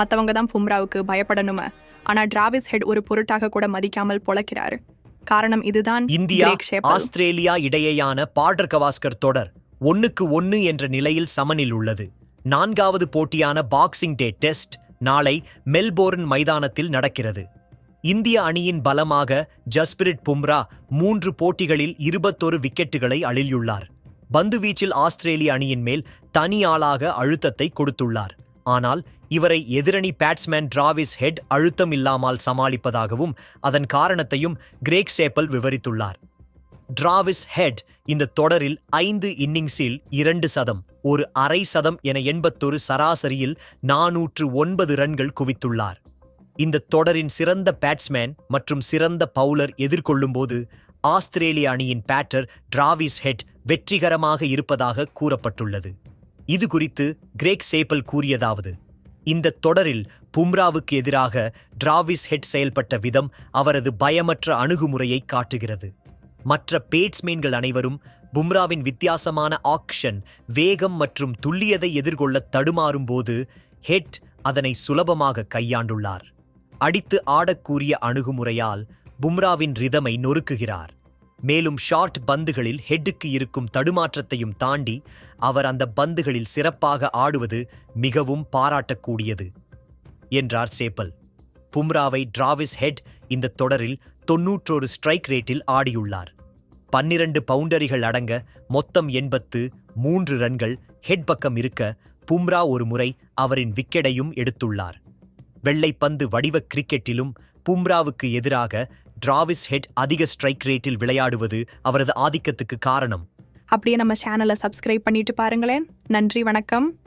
மத்தவங்க தான் பும்ராவுக்கு பயப்படணும. ஆனா டிராவிஸ் ஹெட் ஒரு பொருட்டாக கூட மதிக்காமல் பொழக்கிறாரு. காரணம் இதுதான் இந்தியா. ஆஸ்திரேலியா இடையேயான பார்டர் கவாஸ்கர் தொடர் ஒன்னுக்கு ஒன்னு என்ற நிலையில் சமனில் உள்ளது. நான்காவது போட்டியான பாக்ஸிங் டே டெஸ்ட் நாளை மெல்போர்ன் மைதானத்தில் நடக்கிறது. இந்திய அணியின் பலமாக ஜஸ்பிரிட் பும்ரா மூன்று போட்டிகளில் இருபத்தொரு விக்கெட்டுகளை அழியுள்ளார். பந்துவீச்சில் ஆஸ்திரேலிய அணியின் மேல் தனி ஆளாக அழுத்தத்தை கொடுத்துள்ளார். ஆனால் இவரை எதிரணி பேட்ஸ்மேன் டிராவிஸ் ஹெட் அழுத்தம் இல்லாமல் சமாளிப்பதாகவும் அதன் காரணத்தையும் கிரேக் சேப்பல் விவரித்துள்ளார். டிராவிஸ் ஹெட் இந்த தொடரில் ஐந்து இன்னிங்ஸில் இரண்டு சதம் ஒரு அரை சதம் என எண்பத்தொரு சராசரியில் நாநூற்று ஒன்பது ரன்கள் குவித்துள்ளார். இந்த தொடரின் சிறந்த பேட்ஸ்மேன் மற்றும் சிறந்த பவுலர் எதிர்கொள்ளும்போது ஆஸ்திரேலிய அணியின் பேட்டர் டிராவிஸ் ஹெட் வெற்றிகரமாக இருப்பதாக கூறப்பட்டுள்ளது. இது குறித்து கிரேக் சேப்பல் கூறியதாவது இந்த தொடரில் பும்ராவுக்கு எதிராக டிராவிஸ் ஹெட் செயல்பட்ட விதம் அவரது பயமற்ற அணுகுமுறையை காட்டுகிறது. மற்ற பேட்ஸ்மேன்கள் அனைவரும் பும்ராவின் வித்தியாசமான ஆக்ஷன் வேகம் மற்றும் துல்லியதை எதிர்கொள்ள தடுமாறும்போது ஹெட் அதனை சுலபமாக கையாண்டுள்ளார். அடித்து ஆடக்கூடிய அணுகுமுறையால் பும்ராவின் ரிதமை நொறுக்குகிறார். மேலும் ஷார்ட் பந்துகளில் ஹெட்டுக்கு இருக்கும் தடுமாற்றத்தையும் தாண்டி அவர் அந்த பந்துகளில் சிறப்பாக ஆடுவது மிகவும் பாராட்டக்கூடியது என்றார் சேப்பல். பும்ராவை டிராவிஸ் ஹெட் இந்த தொடரில் தொன்னூற்றொரு ஸ்ட்ரைக் ரேட்டில் ஆடியுள்ளார். பன்னிரண்டு பவுண்டரிகள் அடங்க மொத்தம் எண்பத்து மூன்று ரன்கள் ஹெட் பக்கம் இருக்க பும்ரா ஒரு முறை அவரின் விக்கெட்டையும் எடுத்துள்ளார். வெள்ளைப்பந்து வடிவ கிரிக்கெட்டிலும் பும்ராவுக்கு எதிராக டிராவிஸ் ஹெட் அதிக ஸ்ட்ரைக் ரேட்டில் விளையாடுவது அவரது ஆதிக்கத்துக்கு காரணம். அப்படியே நம்ம சேனலை சப்ஸ்கிரைப் பண்ணிட்டு பாருங்களேன். நன்றி வணக்கம்.